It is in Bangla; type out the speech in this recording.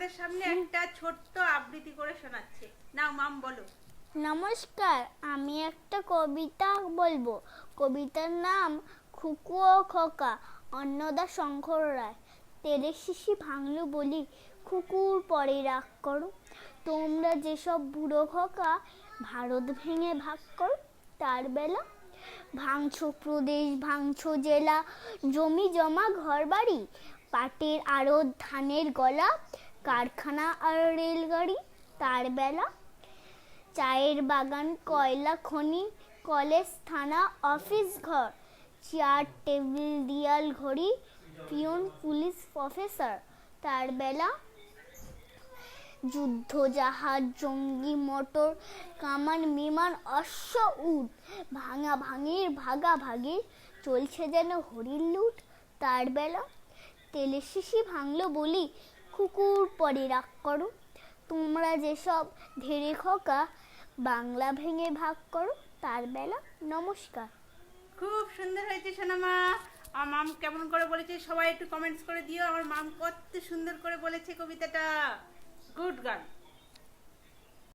আপনাদের সামনে একটা ছোট্ট আবৃত্তি করে শোনাচ্ছে। নাও মাম বলো। নমস্কার আমি একটা কবিতা বলব। কবিতার নাম খুকু ও খোকা অন্নদা শঙ্কর রায়। তেরে শিশি ভাঙলো বলি খুকুর পরে রাগ করো। তোমরা যেসব বুড়ো খোকা ভারত ভেঙে ভাগ করো তার বেলা। ভাঙছো প্রদেশ ভাঙছো জেলা জমি জমা ঘর বাড়ি পাটের আড়ত ধানের গলা কারখানা আর রেলগাড়ি তার বেলা চায়ের বাগান, কয়লা খনি, কলেজ, থানা, অফিস ঘর, চেয়ার, টেবিল, দিয়াল, ঘড়ি, পিয়ন, পুলিশ, প্রফেসর তার বেলা যুদ্ধ, জাহাজ, জঙ্গি, মোটর, কামান, বিমান, অশ্ব, উট, ভাঙা ভাঙির, ভাগা ভাগি চলছে যেন হরির লুট তার বেলা তেলের শিশি ভাঙলো বলি কুকুর পরে রাগ করো। তোমরা যেসব ধেড়ে খোকা, বাংলা ভেঙে ভাগ করো, তার বেলা নমস্কার। খুব সুন্দর হয়েছে সোনামা। আমার মাম কেমন করে বলেছে সবাই একটু কমেন্টস করে দিও। আমার মাম কত সুন্দর করে বলেছে কবিতাটা। গুড গান।